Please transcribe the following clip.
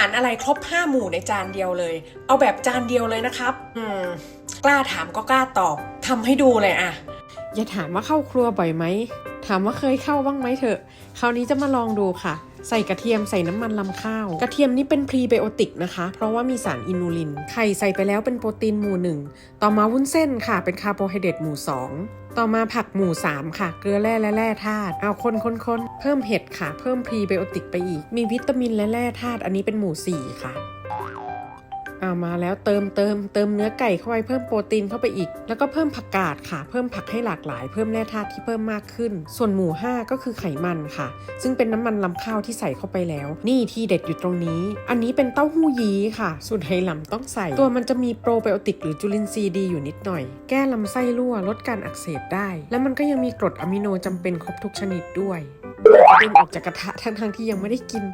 อาหารอะไรครบห้าหมู่ในจานเดียวเลย เอาแบบจานเดียวเลยนะครับ อืม กล้าถามก็กล้าตอบทำให้ดูเลยอะอย่าถามว่าเข้าครัวบ่อยไหม ถามว่าเคยเข้าบ้างไหมเถอะ คราวนี้จะมาลองดูค่ะ ใส่กระเทียมใส่น้ำมันลำข้าว กระเทียมนี่เป็นพรีไบโอติกนะคะ เพราะว่ามีสารอินูลิน ไข่ใส่ไปแล้วเป็นโปรตีนหมู่หนึ่ง ต่อมาวุ้นเส้นค่ะ เป็นคาร์โบไฮเดรตหมู่สอง ต่อมาผักหมู่3ค่ะ เกลือแร่และแร่ธาตุ เอาคนคนคนเพิ่มเห็ดค่ะ เพิ่มพรีไบโอติกไปอีก มีวิตามินและแร่ธาตุ อันนี้เป็นหมู่ 4 ค่ะ เอามาแล้วเติมเติมเติมเนื้อไก่เข้าไปเพิ่มโปรตีนเข้าไปอีก แล้วก็เพิ่มผักกาดค่ะ เพิ่มผักให้หลากหลาย เพิ่มแร่ธาตุที่เพิ่มมากขึ้น ส่วนหมู่5ก็คือไขมันค่ะ ซึ่งเป็นน้ำมันลำข้าวที่ใส่เข้าไปแล้ว นี่ที่เด็ดอยู่ตรงนี้ อันนี้เป็นเต้าหู้ยี้ค่ะสูตรไหหลำต้องใส่ ตัวมันจะมีโปรไบโอติกหรือจุลินทรีย์ดีอยู่นิดหน่อย แก้ลำไส้รั่วลดการอักเสบได้ แล้วมันก็ยังมีกรดอะมิโนจำเป็นครบทุกชนิดด้วยเดึงออกจากกระทะทั้งๆที่ยังไม่ได้กิน